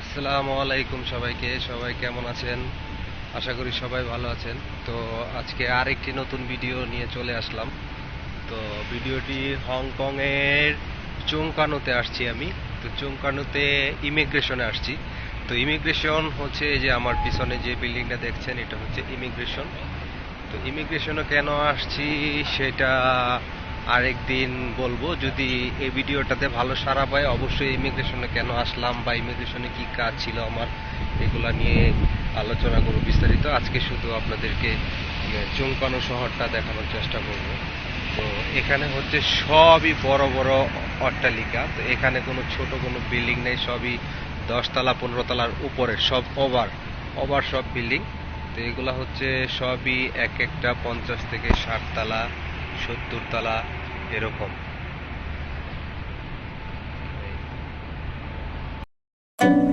আসসালামু আলাইকুম সবাইকে, সবাই কেমন আছেন? আশা করি সবাই ভালো আছেন। তো আজকে আরেকটি নতুন ভিডিও নিয়ে চলে আসলাম। তো ভিডিওটি হংকং এর চুংকানুতে আসছি আমি। তো চুংকানুতে ইমিগ্রেশনে আসছি। তো ইমিগ্রেশন হচ্ছে যে আমার পিছনে যে বিল্ডিংটা দেখছেন, এটা হচ্ছে ইমিগ্রেশন। তো ইমিগ্রেশনে কেন আসছি সেটা আরেকদিন বলব যদি এই ভিডিওটাতে ভালো সারা পায় অবশ্যই ইমিগ্রেশনে কেন আসলাম বা ইমিগ্রেশনে কি কাজ ছিল আমার এগুলা নিয়ে আলোচনা করব বিস্তারিত। আজকে শুধু আপনাদেরকে উম, চুংকানো শহরটা দেখানোর চেষ্টা করব। তো এখানে হচ্ছে সবই বড় বড় অট্টালিকা। তো এখানে কোনো ছোট কোনো বিল্ডিং নেই সবই দশতলা পনেরো তলার উপরে সব ওভার ওভার সব বিল্ডিং। তো এগুলা হচ্ছে সবই এক একটা পঞ্চাশ থেকে ষাট তলা সত্তর তলা এরকম thank you